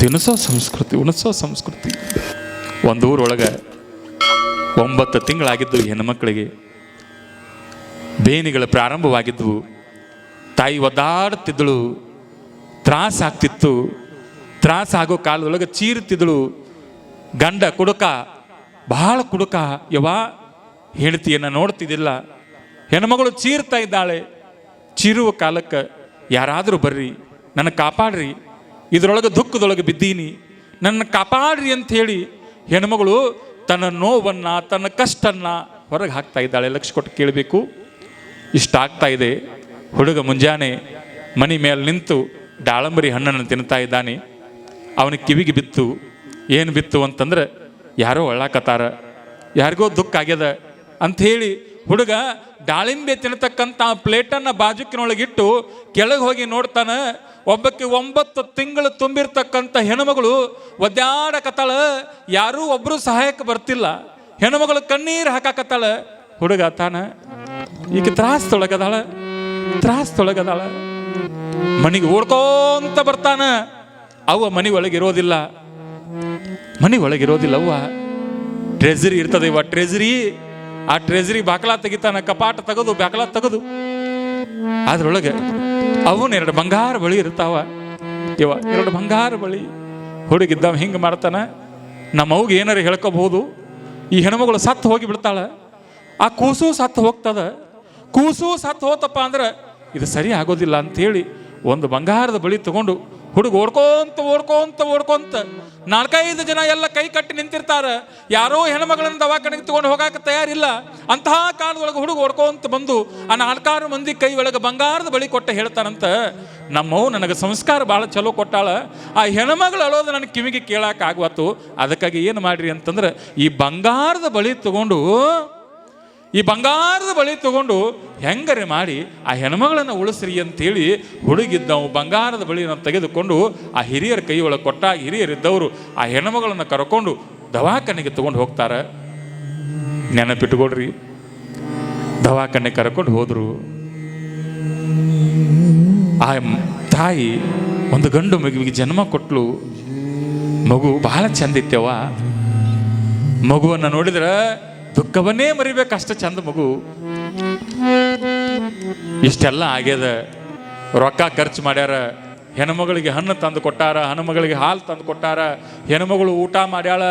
ತಿನ್ನಿಸೋ ಸಂಸ್ಕೃತಿ, ಉಣಿಸೋ ಸಂಸ್ಕೃತಿ. ಒಂದು ಊರೊಳಗೆ ಒಂಬತ್ತು ತಿಂಗಳಾಗಿದ್ದು ಹೆಣ್ಮಕ್ಳಿಗೆ, ಬೇನಿಗಳು ಪ್ರಾರಂಭವಾಗಿದ್ದವು ತಾಯಿ ಒದ್ದಾಡ್ತಿದ್ದಳು, ತ್ರಾಸಾಗ್ತಿತ್ತು. ಆಗ್ತಿತ್ತು ತ್ರಾಸ ಆಗೋ ಕಾಲದೊಳಗೆ ಚೀರುತ್ತಿದ್ದಳು ಗಂಡ ಕುಡುಕ ಬಹಳ ಕುಡುಕ ಯವಾ ಹೆಂಡತಿಯನ್ನು ನೋಡ್ತಿದ್ದಿಲ್ಲ. ಹೆಣ್ಮಗಳು ಚೀರ್ತಾ ಇದ್ದಾಳೆ. ಚೀರುವ ಕಾಲಕ್ಕೆ ಯಾರಾದರೂ ಬರ್ರಿ, ನನ್ನ ಕಾಪಾಡ್ರಿ. ಇದರೊಳಗೆ ದುಃಖದೊಳಗೆ ಬಿದ್ದೀನಿ. ನನ್ನ ಕಾಪಾಡ್ರಿ ಅಂತ ಹೇಳಿ ಹೆಣ್ಮಗಳು ತನ್ನ ನೋವನ್ನು, ತನ್ನ ಕಷ್ಟನ್ನ ಹೊರಗೆ ಹಾಕ್ತಾ ಇದ್ದಾಳೆ. ಲಕ್ಷ ಕೊಟ್ಟು ಕೇಳಬೇಕು. ಇಷ್ಟ ಆಗ್ತಾ ಇದೆ. ಹುಡುಗ ಮುಂಜಾನೆ ಮನೆ ಮೇಲೆ ನಿಂತು ದಾಳಂಬರಿ ಹಣ್ಣನ್ನು ತಿನ್ನುತ್ತಾ ಇದ್ದಾನೆ. ಅವನ ಕಿವಿಗೆ ಬಿತ್ತು. ಏನು ಬಿತ್ತು ಅಂತಂದ್ರೆ, ಯಾರೋ ಒಳ್ಳಾಕತ್ತಾರ ಯಾರಿಗೋ ದುಃಖ ಆಗ್ಯದ ಅಂಥೇಳಿ ಹುಡುಗ ದಾಳಿಂಬೆ ತಿನ್ನತಕ್ಕಂಥ ಪ್ಲೇಟನ್ನು ಬಾಜುಕಿನೊಳಗಿಟ್ಟು ಕೆಳಗೆ ಹೋಗಿ ನೋಡ್ತಾನೆ. ಒಬ್ಬಕ್ಕೆ ಒಂಬತ್ತು ತಿಂಗಳು ತುಂಬಿರ್ತಕ್ಕಂಥ ಹೆಣ್ಮಗಳು ಒದ್ದಾಡಕತ್ತಾಳ. ಯಾರೂ ಒಬ್ಬರು ಸಹಾಯಕ್ಕೆ ಬರ್ತಿಲ್ಲ. ಹೆಣ್ಮಗಳು ಕಣ್ಣೀರು ಹಾಕಾಕತ್ತಾಳ. ಹುಡುಗ ತಾನ ಈಗ ತ್ರಾಸ್ ತೊಳಗದಾಳ ತ್ರಾಸ್ ತೊಳಗದಾಳ ಮನೆಗೆ ಓಡ್ಕೋಂತ ಬರ್ತಾನ. ಅವ್ವ ಮನೆ ಒಳಗಿರೋದಿಲ್ಲ. ಮನೆ ಒಳಗೆ ಇರೋದಿಲ್ಲ ಅವ್ವ ಟ್ರೆಜರಿ ಇರ್ತದೆ ಇವ ಟ್ರೆಜರಿ. ಆ ಟ್ರೆಜರಿ ಬಾಕಲ ತೆಗಿತಾನ, ಕಪಾಟ ತೆಗೆದು, ಬಾಕಲ ತೆಗೆದು. ಅದ್ರೊಳಗೆ ಅವನ್ ಎರಡು ಬಂಗಾರ ಬಳಿ ಇರ್ತಾವ. ಇವ ಎರಡು ಬಂಗಾರ ಬಳಿ ಹುಡುಗಿದ್ದವ ಹಿಂಗೆ ಮಾಡ್ತಾನ, ನಮ್ಮ ಅವ್ಗೆ ಏನಾರು ಹೇಳ್ಕೋಬಹುದು, ಈ ಹೆಣ್ಮಗಳು ಸತ್ತು ಹೋಗಿ ಬಿಡ್ತಾಳ. ಆ ಕೂಸು ಸತ್ತು ಹೋಗ್ತದ. ಕೂಸು ಸತ್ತು ಹೋತಪ್ಪ ಅಂದ್ರೆ, ಇದು ಸರಿ ಆಗೋದಿಲ್ಲ ಅಂತೇಳಿ ಒಂದು ಬಂಗಾರದ ಬಳಿ ತಗೊಂಡು ಹುಡುಗ ಓಡ್ಕೊಂತ ಓಡ್ಕೊಂತ ಓಡ್ಕೊಂತ ನಾಲ್ಕೈದು ಜನ ಎಲ್ಲ ಕೈ ಕಟ್ಟಿ ನಿಂತಿರ್ತಾರ. ಯಾರೋ ಹೆಣ್ಮಗಳನ್ನ ದವಾಖಾನೆಗೆ ತಗೊಂಡು ಹೋಗಾಕ ತಯಾರಿಲ್ಲ. ಅಂತಹ ಕಾಲದೊಳಗೆ ಹುಡುಗ ಓಡ್ಕೊಂತ ಬಂದು ಆ ನಾಲ್ಕಾರು ಮಂದಿ ಕೈ ಒಳಗೆ ಬಂಗಾರದ ಬಳಿ ಕೊಟ್ಟ ಹೇಳ್ತಾರಂತ ನಮ್ಮವು ನನಗೆ ಸಂಸ್ಕಾರ ಭಾಳ ಚಲೋ ಕೊಟ್ಟಾಳ. ಆ ಹೆಣ್ಮಗಳು ಅಳೋದು ನನ್ನ ಕಿವಿಗೆ ಕೇಳಾಕ ಆಗ್ವತ್ತು ಅದಕ್ಕಾಗಿ ಏನು ಮಾಡ್ರಿ ಅಂತಂದ್ರೆ ಈ ಬಂಗಾರದ ಬಳಿ ತಗೊಂಡು ಈ ಬಂಗಾರದ ಬಳಿ ತಗೊಂಡು ಹೆಂಗರೆ ಮಾಡಿ ಆ ಹೆಣ್ಮಗಳನ್ನು ಉಳಿಸ್ರಿ ಅಂತೇಳಿ ಹುಡುಗಿದ್ದವು ಬಂಗಾರದ ಬಳಿಯನ್ನು ತೆಗೆದುಕೊಂಡು ಆ ಹಿರಿಯರ ಕೈ ಒಳಗೆ ಕೊಟ್ಟ ಹಿರಿಯರಿದ್ದವರು ಆ ಹೆಣ್ಮಗಳನ್ನು ಕರ್ಕೊಂಡು ದವಾಖಾನೆಗೆ ತಗೊಂಡು ಹೋಗ್ತಾರೆ. ನೆನಪಿಟ್ಕೊಡ್ರಿ ದವಾಖಾನೆ ಕರ್ಕೊಂಡು ಹೋದರು. ಆ ತಾಯಿ ಒಂದು ಗಂಡು ಮಗುವಿಗೆ ಜನ್ಮ ಕೊಟ್ಲು. ಮಗು ಬಹಳ ಚಂದ ಇತ್ತವ ಮಗುವನ್ನು ನೋಡಿದ್ರೆ ದುಃಖವನ್ನೇ ಮರಿಬೇಕು ಅಷ್ಟ ಚಂದ ಮಗು. ಇಷ್ಟೆಲ್ಲ ಆಗ್ಯದ. ರೊಕ್ಕ ಖರ್ಚು ಮಾಡ್ಯಾರ. ಹೆಣ್ಮಗಳಿಗೆ ಹಣ್ಣು ತಂದು ಕೊಟ್ಟಾರ, ಹೆಣ್ಮಗಳಿಗೆ ಹಾಲು ತಂದು ಕೊಟ್ಟಾರ, ಹೆಣ್ಮಗಳು ಊಟ ಮಾಡ್ಯಾಳ,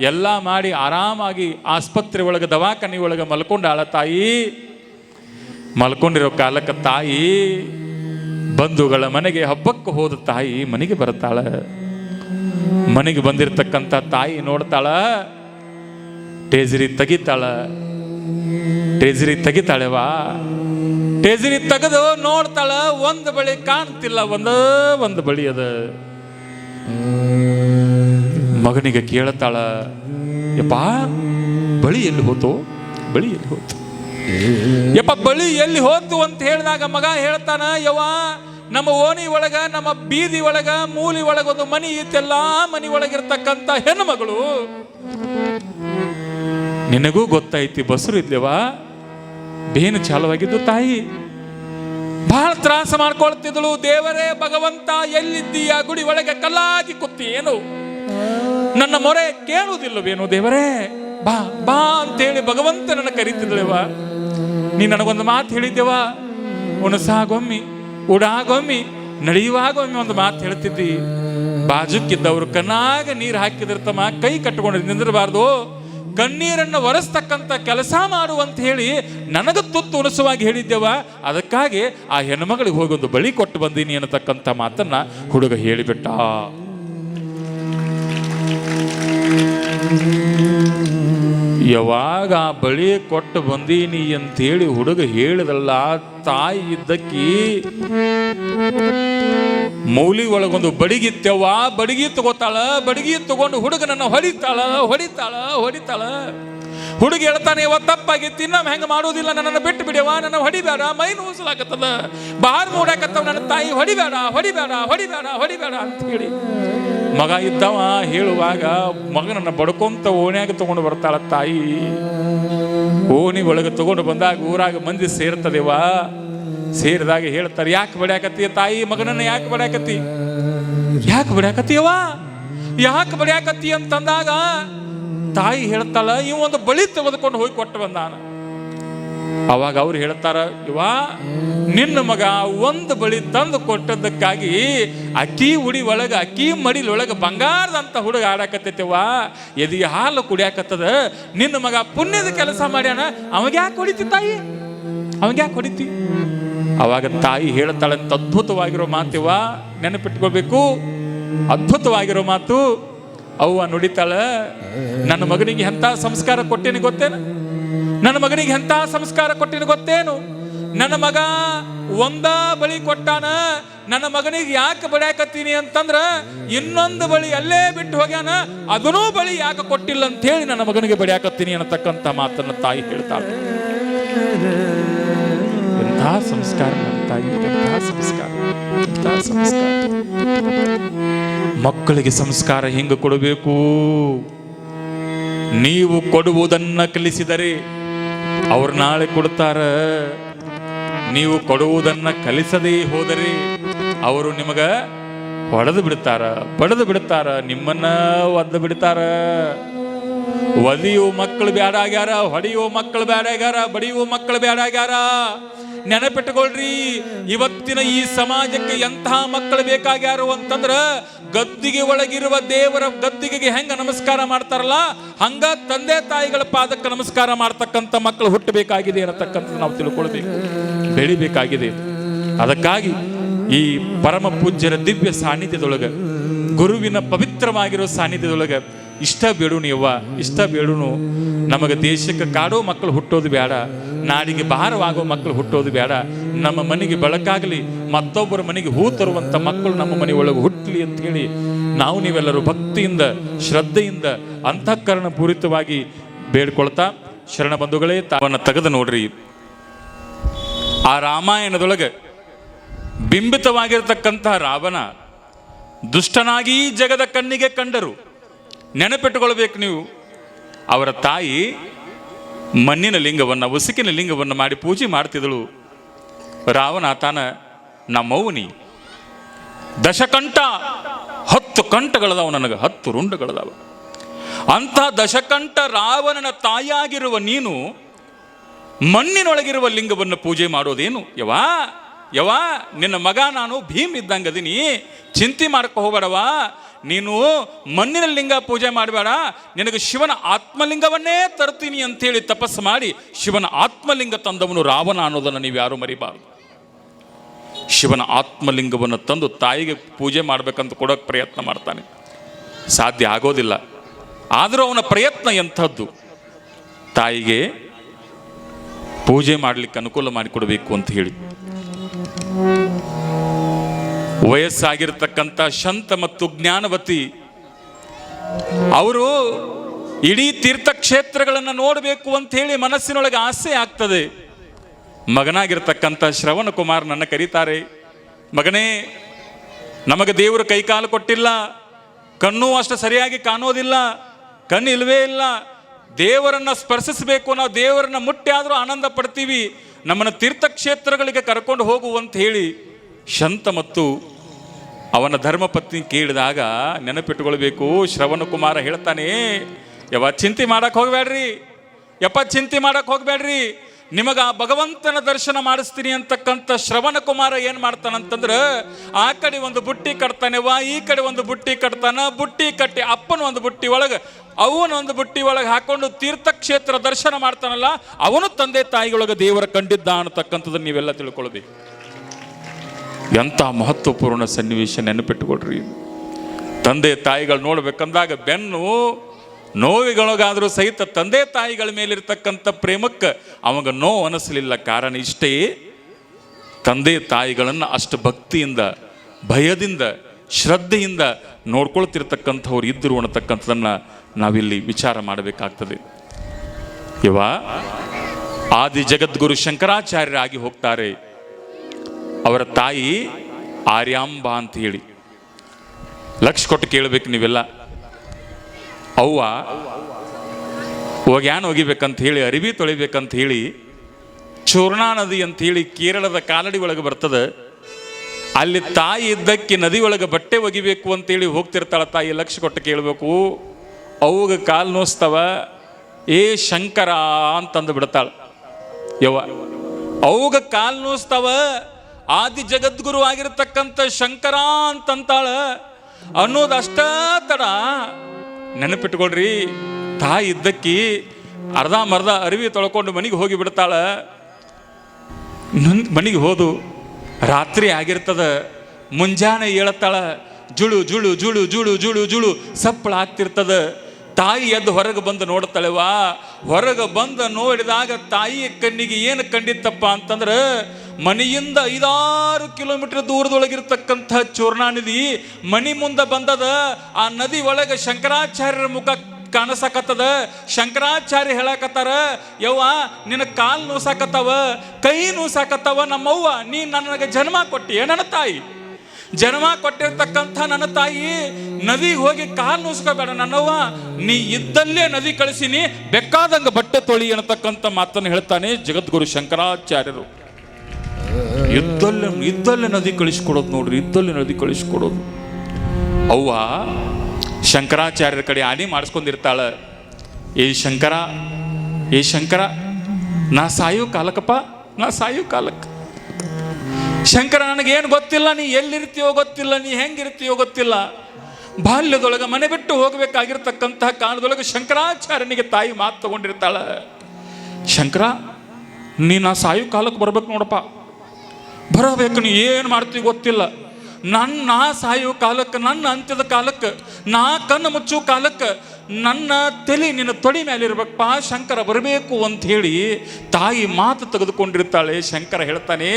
ಎಲ್ಲ ಮಾಡಿ ಆರಾಮಾಗಿ ಆಸ್ಪತ್ರೆ ಒಳಗೆ, ದವಾಖಾನೆ ಒಳಗೆ ಮಲ್ಕೊಂಡಾಳ ತಾಯಿ. ಮಲ್ಕೊಂಡಿರೋ ಕಾಲಕ್ಕೆ ತಾಯಿ ಬಂಧುಗಳ ಮನೆಗೆ ಹಬ್ಬಕ್ಕೆ ಹೋದ ತಾಯಿ ಮನೆಗೆ ಬರ್ತಾಳ. ಮನೆಗೆ ಬಂದಿರತಕ್ಕಂಥ ತಾಯಿ ನೋಡ್ತಾಳ. ಟೇಜರಿ ತೆಗಿತಾಳ. ಟೇಜರಿ ತೆಗಿತಾಳೆವಾ? ಟೇಜರಿ ತೆಗೆದು ನೋಡ್ತಾಳ, ಒಂದು ಬಳಿ ಕಾಣ್ತಿಲ್ಲ, ಒಂದ ಒಂದು ಬಳಿ ಅದ. ಮಗನಿಗೆ ಕೇಳ್ತಾಳ, ಯಪ್ಪ, ಬಳಿ ಎಲ್ಲಿ ಹೋತು? ಬಳಿ ಎಲ್ಲಿ ಹೋತು? ಯಪ್ಪ, ಬಳಿ ಎಲ್ಲಿ ಹೋತು? ಅಂತ ಹೇಳಿದಾಗ ಮಗ ಹೇಳ್ತಾನ, ಯವ್ವ, ನಮ್ಮ ಓಣಿ ಒಳಗ, ನಮ್ಮ ಬೀದಿ ಒಳಗ, ಮೂಲಿ ಒಳಗ ಒಂದು ಮನಿ ಇತ್ತೆಲ್ಲ ಮನಿ ಹೆಣ್ಣು ಹೆಣ್ಮಗಳು ನಿನಗೂ ಗೊತ್ತೈತಿ, ಬಸರು ಇದ್ಲೇವಾ? ಬೇನು ಚಾಲುವಾಗಿದ್ದು ತಾಯಿ. ಬಹಳ ತ್ರಾಸ ಮಾಡ್ಕೊಳ್ತಿದ್ದಳು, ದೇವರೇ ಭಗವಂತ, ಎಲ್ಲಿದ್ದೀಯ? ಗುಡಿ ಒಳಗೆ ಕಲ್ಲಾಗಿ ಕುತ್ತಿ ಏನು? ನನ್ನ ಮೊರೆ ಕೇಳುವುದಿಲ್ಲವೇನು ದೇವರೇ? ಬಾ ಬಾ ಅಂತೇಳಿ ಭಗವಂತ ನನ್ನ ಕರೀತಿದ್ದಳೆವ? ನೀ ನನಗೊಂದು ಮಾತು ಹೇಳಿದ್ದೆವ? ಉಣಸಾಗೊಮ್ಮಿ ಉಡಾಗೊಮ್ಮಿ ನಡೆಯುವಾಗೊಮ್ಮಿ ಒಂದು ಮಾತು ಹೇಳ್ತಿದ್ದಿ. ಬಾಜುಕ್ಕಿದ್ದವರು ಕನ್ನಾಗ ನೀರು ಹಾಕಿದಿರ್ತಮ್ಮ ಕೈ ಕಟ್ಟಿಕೊಂಡು ನಿಂದಿರಬಾರ್ದು. ಕಣ್ಣೀರನ್ನು ಒರೆಸ್ತಕ್ಕಂಥ ಕೆಲಸ ಮಾಡುವಂತ ಹೇಳಿ ನನಗೆ ತುತ್ತು ಉಣಸುವಾಗಿ ಹೇಳಿದ್ದೆವ, ಅದಕ್ಕಾಗಿ ಆ ಹೆಣ್ಮಗಳಿಗೆ ಹೋಗಿ ಒಂದು ಬಳಿ ಕೊಟ್ಟು ಬಂದೀನಿ ಅನ್ನತಕ್ಕಂಥ ಮಾತನ್ನ ಹುಡುಗ ಹೇಳಿಬಿಟ್ಟ. ಯಾವಾಗ ಆ ಬಳಿ ಕೊಟ್ಟು ಬಂದೀನಿ ಅಂತೇಳಿ ಹುಡುಗ ಹೇಳಿದಲ್ಲ ತಾಯಿ ಇದ್ದಕ್ಕಿ ಮೌಲಿ ಒಳಗೊಂದು ಬಡಿಗಿತ್ತೆವ್ವ ಬಡಿಗಿ ತಗೋತಾಳ, ಬಡಿಗಿ ತಗೊಂಡು ಹುಡುಗನನ್ನ ಹೊಡಿತಾಳ ಹೊಡಿತಾಳ ಹೊಡಿತಾಳ. ಹುಡುಗಿ ಹೇಳ್ತಾನೆ, ಇವ ತಪ್ಪಾಗಿತ್ತು, ಇನ್ನೊಮ್ಮೆ ಹೆಂಗ ಮಾಡೋದಿಲ್ಲ, ನನ್ನನ್ನು ಬಿಟ್ಟು ಬಿಡವ ನನ್ನ ಹೊಡಿಬೇಡ, ಮೈ ನೋಸಲಾಗತ್ತದ ಬಾರ್ ಮೂಡಾಕತ್ತವ ನನ್ನ ತಾಯಿ, ಹೊಡಿಬೇಡ ಹೊಡಿಬೇಡ ಹೊಡಿಬೇಡ ಹೊಡಿಬೇಡ ಅಂತ ಹೇಳಿ. ಮಗ ಇದ್ದವ ಹೇಳುವಾಗ ಮಗನನ್ನ ಬಡ್ಕೊಂತ ಓಣ್ಯಾಗ ತಗೊಂಡು ಬರ್ತಾಳ ತಾಯಿ. ಓಣಿ ಒಳಗೆ ತಗೊಂಡು ಬಂದಾಗ ಊರಾಗ ಮಂದಿ ಸೇರ್ತದೆವ ಸೇರಿದಾಗ ಹೇಳ್ತಾರೆ, ಯಾಕೆ ಬಡ್ಯಾಕತ್ತಿ ತಾಯಿ? ಮಗನನ್ನ ಯಾಕೆ ಬಡ್ಯಾಕತ್ತಿ? ಯಾಕೆ ಬಡಿಯಾಕತ್ತೀಯವ ಯಾಕೆ ಬಡಿಯಾಕತ್ತಿ? ಅಂತಂದಾಗ ತಾಯಿ ಹೇಳ್ತಾಳ, ಇವ ಒಂದು ಬಳಿ ತೆಗೆದುಕೊಂಡು ಹೋಗಿ ಕೊಟ್ಟು ಬಂದಾನ. ಅವಾಗ ಅವ್ರು ಹೇಳ್ತಾರ ಇವ ನಿನ್ನ ಮಗ ಒಂದು ಬಳಿ ತಂದು ಕೊಟ್ಟದ್ದಕ್ಕಾಗಿ ಅಕ್ಕಿ ಉಡಿ ಒಳಗ ಅಕ್ಕಿ ಮಡಿಲೊಳಗ ಬಂಗಾರದಂತ ಹುಡುಗ ಆಡಾಕತ್ತೈತಿವ ಎದಿ ಹಾಲು ಕುಡಿಯಾಕತ್ತದ. ನಿನ್ನ ಮಗ ಪುಣ್ಯದ ಕೆಲಸ ಮಾಡ್ಯಾನ. ಅವಾಗ ಯಾಕೆ ಹೊಡಿತಿ ತಾಯಿ? ಅವಾಗ ಯಾಕೆ ಹೊಡಿತಿ? ಅವಾಗ ತಾಯಿ ಹೇಳ್ತಾಳಂತ ಅದ್ಭುತವಾಗಿರೋ ಮಾತಿವ ನೆನಪಿಟ್ಕೋಬೇಕು. ಅದ್ಭುತವಾಗಿರೋ ಮಾತು. ಅವ್ವ ನುಡಿತಾಳ, ನನ್ನ ಮಗನಿಗೆ ಎಂತ ಸಂಸ್ಕಾರ ಕೊಟ್ಟೇನೆ ಗೊತ್ತೇನು? ನನ್ನ ಮಗನಿಗೆ ಎಂತ ಸಂಸ್ಕಾರ ಕೊಟ್ಟಿನ ಗೊತ್ತೇನು? ನನ್ನ ಮಗ ಒಂದ ಬಳಿ ಕೊಟ್ಟಾನ, ನನ್ನ ಮಗನಿಗೆ ಯಾಕೆ ಬಡಿಯಾಕತ್ತೀನಿ ಅಂತಂದ್ರ ಇನ್ನೊಂದು ಬಳಿ ಅಲ್ಲೇ ಬಿಟ್ಟು ಹೋಗ್ಯಾನ, ಅದನ್ನೂ ಬಳಿ ಯಾಕೆ ಕೊಟ್ಟಿಲ್ಲ ಅಂತ ಹೇಳಿ ನನ್ನ ಮಗನಿಗೆ ಬಡಿಯಾಕತ್ತೀನಿ ಅನ್ನತಕ್ಕಂಥ ಮಾತನ್ನ ತಾಯಿ ಹೇಳ್ತಾಳೆ. ಎಂಥ ಸಂಸ್ಕಾರ ಸಂಸ್ಕಾರ. ಮಕ್ಕಳಿಗೆ ಸಂಸ್ಕಾರ ಹೆಂಗೆ ಕೊಡಬೇಕು? ನೀವು ಕೊಡುವುದನ್ನು ಕಲಿಸಿದರೆ ಅವ್ರು ನಾಳೆ ಕೊಡ್ತಾರ ನೀವು ಕೊಡುವುದನ್ನು ಕಲಿಸದೇ ಹೋದರೆ ಅವರು ನಿಮಗ ಹೊಡೆದು ಬಿಡ್ತಾರ ಬಡದು ಬಿಡ್ತಾರ ನಿಮ್ಮನ್ನ ಒದ್ದು ಬಿಡ್ತಾರ ಒದಿಯುವ ಮಕ್ಕಳು ಬ್ಯಾಡಾಗ್ಯಾರ ಹೊಡೆಯುವ ಮಕ್ಕಳು ಬ್ಯಾಡಾಗ್ಯಾರ ಬಡಿಯುವ ಮಕ್ಕಳು ಬ್ಯಾಡಾಗ್ಯಾರ. ನೆನಪಿಟ್ಟುಕೊಳ್ರಿ. ಇವತ್ತಿನ ಈ ಸಮಾಜಕ್ಕೆ ಎಂತಹ ಮಕ್ಕಳು ಬೇಕಾಗ್ಯಾರು ಅಂತಂದ್ರ ಗದ್ದಿಗೆ ಒಳಗಿರುವ ದೇವರ ಗದ್ದಿಗೆಗೆ ಹೆಂಗ ನಮಸ್ಕಾರ ಮಾಡ್ತಾರಲ್ಲ, ಹಂಗ ತಂದೆ ತಾಯಿಗಳ ಪಾದಕ್ಕೆ ನಮಸ್ಕಾರ ಮಾಡ್ತಕ್ಕಂಥ ಮಕ್ಕಳು ಹುಟ್ಟಬೇಕಾಗಿದೆ ಅನ್ನತಕ್ಕಂಥ ನಾವು ತಿಳ್ಕೊಳ್ಬೇಕು, ಬೆಳಿಬೇಕಾಗಿದೆ. ಅದಕ್ಕಾಗಿ ಈ ಪರಮ ಪೂಜ್ಯರ ದಿವ್ಯ ಸಾನ್ನಿಧ್ಯದೊಳಗ, ಗುರುವಿನ ಪವಿತ್ರವಾಗಿರೋ ಸಾನ್ನಿಧ್ಯದೊಳಗ ಇಷ್ಟ ಬೇಡು ನೀವ್ವ ಇಷ್ಟ ಬೇಡುನು ನಮಗೆ ದೇಶಕ್ಕೆ ಕಾಡೋ ಮಕ್ಕಳು ಹುಟ್ಟೋದು ಬೇಡ, ನಾಡಿಗೆ ಭಾರವಾಗೋ ಮಕ್ಕಳು ಹುಟ್ಟೋದು ಬೇಡ. ನಮ್ಮ ಮನೆಗೆ ಬೆಳಕಾಗಲಿ, ಮತ್ತೊಬ್ಬರ ಮನೆಗೆ ಹೂ ತರುವಂತ ಮಕ್ಕಳು ನಮ್ಮ ಮನೆ ಒಳಗೆ ಹುಟ್ಟಲಿ ಅಂತ ಹೇಳಿ ನಾವು ನೀವೆಲ್ಲರೂ ಭಕ್ತಿಯಿಂದ, ಶ್ರದ್ಧೆಯಿಂದ, ಅಂತಃಕರಣ ಪೂರಿತವಾಗಿ ಬೇಡ್ಕೊಳ್ತಾ ಶರಣ ಬಂಧುಗಳೇ, ತಾವನ್ನ ತೆಗೆದು ನೋಡ್ರಿ. ಆ ರಾಮಾಯಣದೊಳಗೆ ಬಿಂಬಿತವಾಗಿರತಕ್ಕಂತಹ ರಾವಣ ದುಷ್ಟನಾಗಿ ಜಗದ ಕಣ್ಣಿಗೆ ಕಂಡರು. ನೆನಪಿಟ್ಟುಕೊಳ್ಬೇಕು ನೀವು. ಅವರ ತಾಯಿ ಮಣ್ಣಿನ ಲಿಂಗವನ್ನು, ಉಸುಕಿನ ಲಿಂಗವನ್ನು ಮಾಡಿ ಪೂಜೆ ಮಾಡ್ತಿದ್ದಳು. ರಾವಣ ತಾನ ನಮ್ಮವನಿ ದಶಕಂಠ, ಹತ್ತು ಕಂಠಗಳದಾವ ನನಗೆ, ಹತ್ತು ರುಂಡಗಳದಾವ. ಅಂಥ ದಶಕಂಠ ರಾವಣನ ತಾಯಿಯಾಗಿರುವ ನೀನು ಮಣ್ಣಿನೊಳಗಿರುವ ಲಿಂಗವನ್ನು ಪೂಜೆ ಮಾಡೋದೇನು? ಯವಾ ಯವಾ ನಿನ್ನ ಮಗ ನಾನು ಭೀಮ್ ಇದ್ದಂಗದಿನಿ. ಚಿಂತೆ ಮಾಡಕ್ಕೆ ಹೋಗಬೇಡವಾ ನೀನು ಮಣ್ಣಿನ ಲಿಂಗ ಪೂಜೆ ಮಾಡಬೇಡ, ನಿನಗೆ ಶಿವನ ಆತ್ಮಲಿಂಗವನ್ನೇ ತರ್ತೀನಿ ಅಂತೇಳಿ ತಪಸ್ಸು ಮಾಡಿ ಶಿವನ ಆತ್ಮಲಿಂಗ ತಂದವನು ರಾವಣ ಅನ್ನೋದನ್ನು ನೀವು ಯಾರು ಮರಿಬಾರ್ದು. ಶಿವನ ಆತ್ಮಲಿಂಗವನ್ನು ತಂದು ತಾಯಿಗೆ ಪೂಜೆ ಮಾಡಬೇಕಂತ ಕೊಡೋಕೆ ಪ್ರಯತ್ನ ಮಾಡ್ತಾನೆ. ಸಾಧ್ಯ ಆಗೋದಿಲ್ಲ. ಆದರೂ ಅವನ ಪ್ರಯತ್ನ ಎಂಥದ್ದು? ತಾಯಿಗೆ ಪೂಜೆ ಮಾಡಲಿಕ್ಕೆ ಅನುಕೂಲ ಮಾಡಿಕೊಡಬೇಕು ಅಂತ ಹೇಳಿ. ವಯಸ್ಸಾಗಿರ್ತಕ್ಕಂಥ ಶಂತ ಮತ್ತು ಜ್ಞಾನವತಿ, ಅವರು ಇಡೀ ತೀರ್ಥಕ್ಷೇತ್ರಗಳನ್ನು ನೋಡಬೇಕು ಅಂತ ಹೇಳಿ ಮನಸ್ಸಿನೊಳಗೆ ಆಸೆ ಆಗ್ತದೆ. ಮಗನಾಗಿರ್ತಕ್ಕಂಥ ಶ್ರವಣ ಕುಮಾರ್ ನನ್ನ ಕರೀತಾರೆ, ಮಗನೇ, ನಮಗೆ ದೇವರು ಕೈಕಾಲು ಕೊಟ್ಟಿಲ್ಲ, ಕಣ್ಣು ಅಷ್ಟು ಸರಿಯಾಗಿ ಕಾಣೋದಿಲ್ಲ ಕಣ್ಣು ಇಲ್ವೇ ಇಲ್ಲ, ದೇವರನ್ನ ಸ್ಪರ್ಶಿಸಬೇಕು ನಾವು ದೇವರನ್ನ ಮುಟ್ಟಿ ಆದರೂ ಆನಂದ ಪಡ್ತೀವಿ, ನಮ್ಮನ್ನು ತೀರ್ಥಕ್ಷೇತ್ರಗಳಿಗೆ ಕರ್ಕೊಂಡು ಹೋಗುವಂತ ಹೇಳಿ ಶಂತ ಮತ್ತು ಅವನ ಧರ್ಮಪತ್ನಿ ಕೇಳಿದಾಗ, ನೆನಪಿಟ್ಟುಕೊಳ್ಬೇಕು ಶ್ರವಣ ಕುಮಾರ ಹೇಳ್ತಾನೆ ಯಾವ ಚಿಂತೆ ಮಾಡಕ್ಕೆ ಹೋಗ್ಬೇಡ್ರಿ, ಯಪ್ಪ ಚಿಂತೆ ಮಾಡಕ್ಕೆ ಹೋಗ್ಬೇಡ್ರಿ, ನಿಮಗೆ ಆ ಭಗವಂತನ ದರ್ಶನ ಮಾಡಿಸ್ತೀನಿ ಅಂತಕ್ಕಂಥ ಶ್ರವಣ ಕುಮಾರ ಏನು ಮಾಡ್ತಾನಂತಂದ್ರ, ಆ ಕಡೆ ಒಂದು ಬುಟ್ಟಿ ಕಟ್ತಾನೆ ವಾ ಈ ಕಡೆ ಒಂದು ಬುಟ್ಟಿ ಕಟ್ತಾನ, ಬುಟ್ಟಿ ಕಟ್ಟಿ ಅಪ್ಪನ ಒಂದು ಬುಟ್ಟಿ ಒಳಗೆ, ಅವನ ಒಂದು ಬುಟ್ಟಿ ಒಳಗೆ ಹಾಕೊಂಡು ತೀರ್ಥಕ್ಷೇತ್ರ ದರ್ಶನ ಮಾಡ್ತಾನಲ್ಲ, ಅವನು ತಂದೆ ತಾಯಿಗಳೊಳಗೆ ದೇವರ ಕಂಡಿದ್ದ ಅನ್ನತಕ್ಕಂಥದ್ದನ್ನು ನೀವೆಲ್ಲ ತಿಳ್ಕೊಳ್ಬೇಕು. ಎಂಥ ಮಹತ್ವಪೂರ್ಣ ಸನ್ನಿವೇಶ ನೆನಪಿಟ್ಟುಕೊಡ್ರಿ. ತಂದೆ ತಾಯಿಗಳು ನೋಡ್ಬೇಕಂದಾಗ ಬೆನ್ನು ನೋವಿಗೊಳಗಾದರೂ ಸಹಿತ ತಂದೆ ತಾಯಿಗಳ ಮೇಲಿರ್ತಕ್ಕಂಥ ಪ್ರೇಮಕ್ಕೆ ಅವಾಗ ನೋವು ಅನಿಸ್ಲಿಲ್ಲ. ಕಾರಣ ಇಷ್ಟೇ ತಂದೆ ತಾಯಿಗಳನ್ನು ಅಷ್ಟು ಭಕ್ತಿಯಿಂದ, ಭಯದಿಂದ, ಶ್ರದ್ಧೆಯಿಂದ ನೋಡ್ಕೊಳ್ತಿರ್ತಕ್ಕಂಥವ್ರು ಇದ್ದರು ಅನ್ನತಕ್ಕಂಥದ್ದನ್ನು ನಾವಿಲ್ಲಿ ವಿಚಾರ ಮಾಡಬೇಕಾಗ್ತದೆ. ಇವ ಆದಿ ಜಗದ್ಗುರು ಶಂಕರಾಚಾರ್ಯರಾಗಿ ಹೋಗ್ತಾರೆ. ಅವರ ತಾಯಿ ಆರ್ಯಾಂಬ ಅಂತ ಹೇಳಿ. ಲಕ್ಷ ಕೊಟ್ಟು ಕೇಳಬೇಕು ನೀವೆಲ್ಲ. ಅವ್ವ ಒಗ್ಯಾನ್ ಒಗಿಬೇಕಂತ ಹೇಳಿ, ಅರಿವಿ ತೊಳಿಬೇಕಂತ ಹೇಳಿ, ಚೂರ್ಣಾ ನದಿ ಅಂತ ಹೇಳಿ ಕೇರಳದ ಕಾಲಡಿ ಒಳಗೆ ಬರ್ತದೆ. ಅಲ್ಲಿ ತಾಯಿ ಇದ್ದಕ್ಕೆ ನದಿ ಒಳಗೆ ಬಟ್ಟೆ ಒಗಿಬೇಕು ಅಂತೇಳಿ ಹೋಗ್ತಿರ್ತಾಳ ತಾಯಿ, ಲಕ್ಷ ಕೊಟ್ಟು ಕೇಳಬೇಕು. ಅವಾಗ ಕಾಲು ನೋಸ್ತವ, ಏ ಶಂಕರ ಅಂತಂದು ಬಿಡ್ತಾಳ. ಯವ್ವ, ಅವಾಗ ಕಾಲು ನೋಸ್ತವ ಆದಿ ಜಗದ್ಗುರು ಆಗಿರತಕ್ಕಂಥ ಶಂಕರ ಅಂತಂತಾಳ ಅನ್ನೋದು ಅಷ್ಟ ತಡ. ನೆನಪಿಟ್ಕೊಳ್ರಿ, ತಾಯಿ ಇದ್ದಕ್ಕಿ ಅರ್ಧ ಮರ್ಧ ಅರಿವಿ ತೊಳ್ಕೊಂಡು ಮನೆಗೆ ಹೋಗಿ ಬಿಡ್ತಾಳ. ಮನೆಗೆ ಹೋದು ರಾತ್ರಿ ಆಗಿರ್ತದ, ಮುಂಜಾನೆ ಏಳತ್ತಾಳ ಜುಳು ಜುಳು ಜುಳು ಜುಳು ಜುಳು ಜುಳು ಸಪ್ಪಳ ಆಗ್ತಿರ್ತದ. ತಾಯಿ ಎದ್ದು ಹೊರಗೆ ಬಂದು ನೋಡ್ತಾಳೆವಾ ಹೊರಗೆ ಬಂದು ನೋಡಿದಾಗ ತಾಯಿಯ ಕಣ್ಣಿಗೆ ಏನು ಕಂಡಿತ್ತಪ್ಪ ಅಂತಂದ್ರೆ ಮನೆಯಿಂದ ಐದಾರು ಕಿಲೋಮೀಟರ್ ದೂರದೊಳಗಿರ್ತಕ್ಕಂಥ ಚೂರ್ಣಾ ನದಿ ಮನಿ ಮುಂದೆ ಬಂದದ. ಆ ನದಿ ಒಳಗೆ ಶಂಕರಾಚಾರ್ಯರ ಮುಖ ಕಾಣಸಕತ್ತದ. ಶಂಕರಾಚಾರ್ಯ ಹೇಳಕತ್ತಾರ, ಯವ್ವ, ನಿನ್ನ ಕಾಲು ನೋಸಾಕತ್ತವ, ಕೈ ನೋಸಾಕತ್ತವ, ನಮ್ಮವ್ವ, ನೀ ನನಗೆ ಜನ್ಮ ಕೊಟ್ಟಿಯ ನನ್ನ ತಾಯಿ? ಜನ್ಮ ಕೊಟ್ಟಿರ್ತಕ್ಕಂಥ ನನ್ನ ತಾಯಿ ನದಿ ಹೋಗಿ ಕಾಲು ನೋಸ್ಕೋಬೇಡ ನನ್ನವ್ವ. ನೀ ಇದ್ದಲ್ಲೇ ನದಿ ಕಳಿಸಿನಿ, ಬೇಕಾದಂಗ ಬಟ್ಟೆ ತೊಳಿ ಅನ್ನತಕ್ಕಂಥ ಮಾತನ್ನು ಹೇಳ್ತಾನೆ ಜಗದ್ಗುರು ಶಂಕರಾಚಾರ್ಯರು. ಇದ್ದಲ್ಲೇ ಇದ್ದಲ್ಲೇ ನದಿ ಕಳಿಸ್ಕೊಡೋದು ನೋಡ್ರಿ ಇದ್ದಲ್ಲಿ ನದಿ ಕಳಿಸ್ಕೊಡೋದು. ಅವ್ವ ಶಂಕರಾಚಾರ್ಯರ ಕಡೆ ಆನೆ ಮಾಡಿಸ್ಕೊಂಡಿರ್ತಾಳೆ. ಏ ಶಂಕರ ಏ ಶಂಕರ, ನಾ ಸಾಯೋ ಕಾಲಕ್ಕಪ್ಪ, ನಾ ಸಾಯೋ ಕಾಲಕ್ಕೆ. ಶಂಕರ, ನನಗೇನು ಗೊತ್ತಿಲ್ಲ, ನೀ ಎಲ್ಲಿರ್ತೀಯೋ ಗೊತ್ತಿಲ್ಲ, ನೀ ಹೆಂಗಿರ್ತೀಯೋ ಗೊತ್ತಿಲ್ಲ. ಬಾಲ್ಯದೊಳಗೆ ಮನೆ ಬಿಟ್ಟು ಹೋಗಬೇಕಾಗಿರ್ತಕ್ಕಂತಹ ಕಾಲದೊಳಗೆ ಶಂಕರಾಚಾರ್ಯನಿಗೆ ತಾಯಿ ಮಾತು ತಗೊಂಡಿರ್ತಾಳ. ಶಂಕರ, ನೀ ನಾ ಸಾಯು ಕಾಲಕ್ಕೆ ಬರ್ಬೇಕು ನೋಡಪ್ಪ. ಬರಬೇಕು ನೀ ಏನು ಮಾಡ್ತೀವಿ ಗೊತ್ತಿಲ್ಲ. ನನ್ನ ಸಾಯೋ ಕಾಲಕ್ಕೆ ನನ್ನ ಅಂತ್ಯದ ಕಾಲಕ್ಕೆ, ನಾ ಕಣ್ಣು ಮುಚ್ಚೋ ಕಾಲಕ್ಕೆ, ನನ್ನ ತಲೆ ನಿನ್ನ ತೊಡಿ ಮೇಲೆ ಇರ್ಬೇಕಪ್ಪ ಶಂಕರ ಬರಬೇಕು ಅಂತ ಹೇಳಿ ತಾಯಿ ಮಾತು ತೆಗೆದುಕೊಂಡಿರ್ತಾಳೆ. ಶಂಕರ ಹೇಳ್ತಾನೆ,